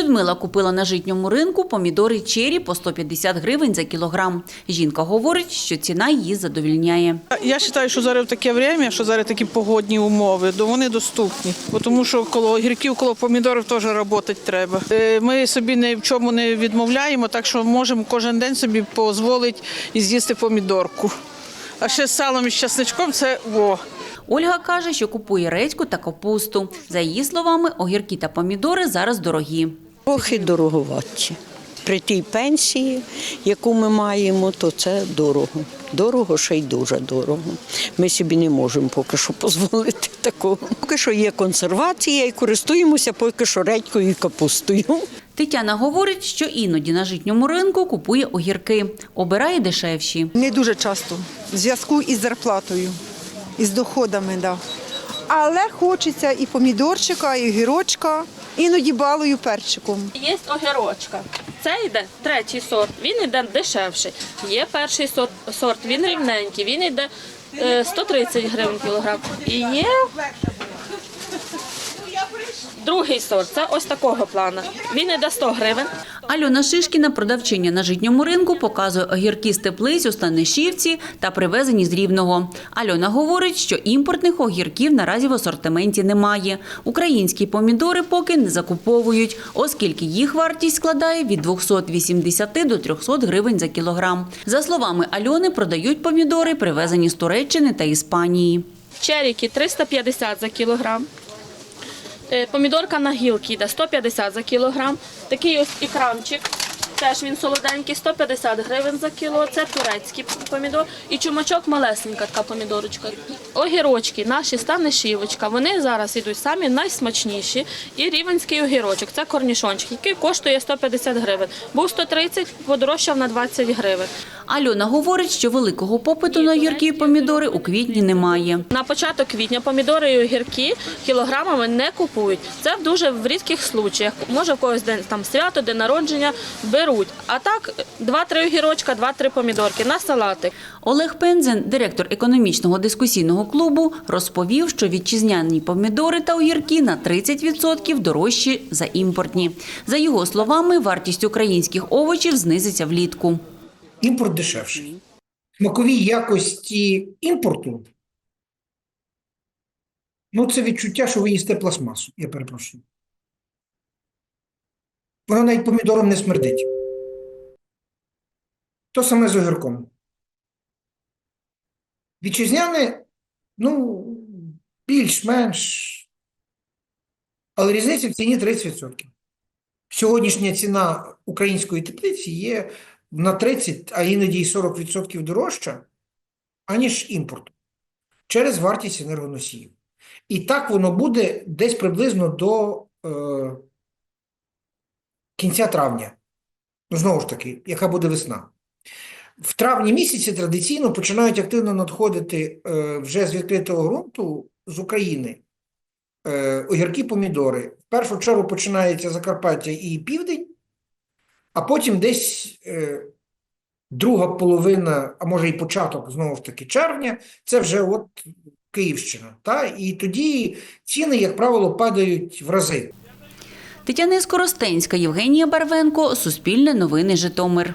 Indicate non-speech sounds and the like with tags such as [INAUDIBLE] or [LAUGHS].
Людмила купила на житньому ринку помідори чері по 150 гривень за кілограм. Жінка говорить, що ціна її задовільняє. Я вважаю, що зараз таке время, що зараз такі погодні умови, то вони доступні. Бо тому що коло огірків, коло помідорів теж працювати треба. Е, Ми собі ні в чому не відмовляємо, так що можемо кожен день собі дозволити і з'їсти помідорку. А ще з салом і з часничком це во. Ольга каже, що купує редьку та капусту. За її словами, огірки та помідори зараз дорогі. Трохи дороговаті. При тій пенсії, яку ми маємо, то це дорого. Дорого, ще й дуже дорого. Ми собі не можемо поки що дозволити [LAUGHS] такого. Поки що є консервація і користуємося поки що редькою і капустою. Тетяна говорить, що іноді на житньому ринку купує огірки, обирає дешевші. Не дуже часто. В зв'язку із зарплатою, із доходами, да. Але хочеться і помідорчика, і гірочка, іноді балою перчиком. Є огірочка. Це йде третій сорт, він йде дешевший. Є перший сорт, сорт він рівненький, він йде е, 130 гривень кілограм. І є другий сорт, це ось такого плану. Він йде 100 гривень. Альона Шишкіна, продавчиня на житньому ринку, показує огірки з теплиць у Станишівці та привезені з Рівного. Альона говорить, що імпортних огірків наразі в асортименті немає. Українські помідори поки не закуповують, оскільки їх вартість складає від 280 до 300 гривень за кілограм. За словами Альони, продають помідори, привезені з Туреччини та Іспанії. Черіки 350 за кілограм. Е, Помідорка на гілки йде 150 за кілограм. Такий ось ікрамчик. Теж він солоденький, 150 гривень за кіло. Це турецький помідор. І чумачок малесенька така помідорочка. Огірочки, наші станешівочка. Вони зараз йдуть самі найсмачніші. І рівенський огірочок. Це корнішончик, який коштує 150 гривень. Був 130, подорожчав на 20 гривень. Альона говорить, що великого попиту на огірки і помідори у квітні немає. На початок квітня помідори і огірки кілограмами не купують. Це дуже в рідких случаях. Може в когось день там свято, день народження беруть. А так 2-3 огірочка, 2-3 помідорки на салатик. Олег Пензен, директор економічного дискусійного клубу, розповів, що вітчизняні помідори та огірки на 30% дорожчі за імпортні. За його словами, вартість українських овочів знизиться влітку. імпорт дешевший. Смакові якості імпорту. Ну, це відчуття, що ви їсте пластмасу, я перепрошую. Воно навіть помідором не смердить. То саме з огірком. Вітчизняне, ну, більш-менш. Але різниця в ціні 30%. Сьогоднішня ціна української теплиці є на 30, а іноді й 40% дорожча, аніж імпорт через вартість енергоносіїв. І так воно буде десь приблизно до е, кінця травня. Ну, знову ж таки, яка буде весна. В травні місяці традиційно починають активно надходити е, вже з відкритого ґрунту з України е, огірки, помідори. В першу чергу починається Закарпаття і Південь, а потім десь е, друга половина, а може і початок знову ж таки червня, це вже от Київщина. Та? І тоді ціни, як правило, падають в рази. Тетяна Скоростенська, Євгенія Барвенко, Суспільне новини Житомир.